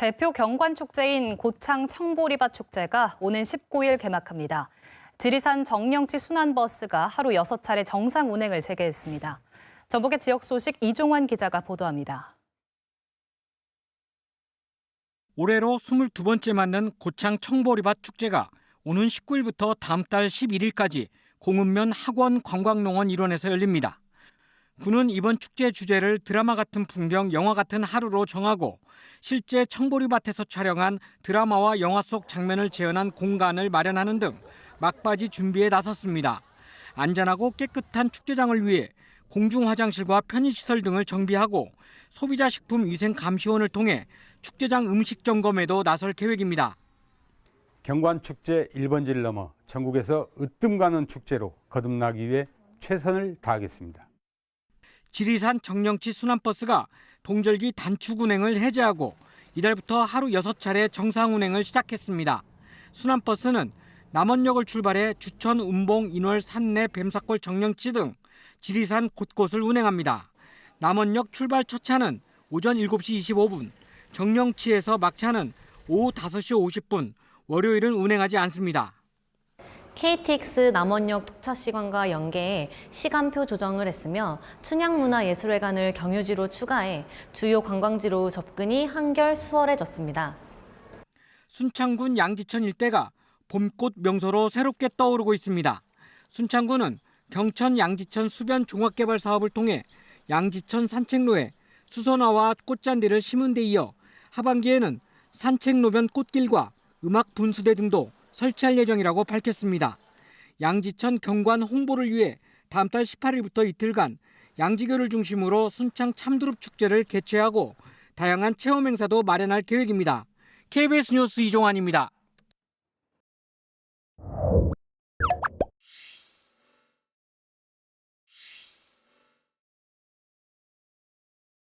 대표 경관 축제인 고창 청보리밭 축제가 오는 19일 개막합니다. 지리산 정령치 순환버스가 하루 6차례 정상 운행을 재개했습니다. 전북의 지역 소식 이종환 기자가 보도합니다. 올해로 22번째 맞는 고창 청보리밭 축제가 오는 19일부터 다음 달 11일까지 공읍면 학원 관광농원 일원에서 열립니다. 군은 이번 축제 주제를 드라마 같은 풍경, 영화 같은 하루로 정하고 실제 청보리밭에서 촬영한 드라마와 영화 속 장면을 재현한 공간을 마련하는 등 막바지 준비에 나섰습니다. 안전하고 깨끗한 축제장을 위해 공중 화장실과 편의시설 등을 정비하고 소비자 식품 위생 감시원을 통해 축제장 음식 점검에도 나설 계획입니다. 경관 축제 1번지를 넘어 전국에서 으뜸 가는 축제로 거듭나기 위해 최선을 다하겠습니다. 지리산 정령치 순환버스가 동절기 단축 운행을 해제하고 이달부터 하루 6차례 정상 운행을 시작했습니다. 순환버스는 남원역을 출발해 주천, 운봉, 인월, 산내, 뱀사골, 정령치 등 지리산 곳곳을 운행합니다. 남원역 출발 첫 차는 오전 7시 25분, 정령치에서 막차는 오후 5시 50분, 월요일은 운행하지 않습니다. KTX 남원역 독차 시간과 연계해 시간표 조정을 했으며 춘향문화예술회관을 경유지로 추가해 주요 관광지로 접근이 한결 수월해졌습니다. 순창군 양지천 일대가 봄꽃 명소로 새롭게 떠오르고 있습니다. 순창군은 경천 양지천 수변 종합개발 사업을 통해 양지천 산책로에 수선화와 꽃잔디를 심은 데 이어 하반기에는 산책로변 꽃길과 음악 분수대 등도 설치할 예정이라고 밝혔습니다. 양지천 경관 홍보를 위해 다음 달 18일부터 이틀간 양지교를 중심으로 순창 참두릅 축제를 개최하고 다양한 체험 행사도 마련할 계획입니다. KBS 뉴스 이종환입니다.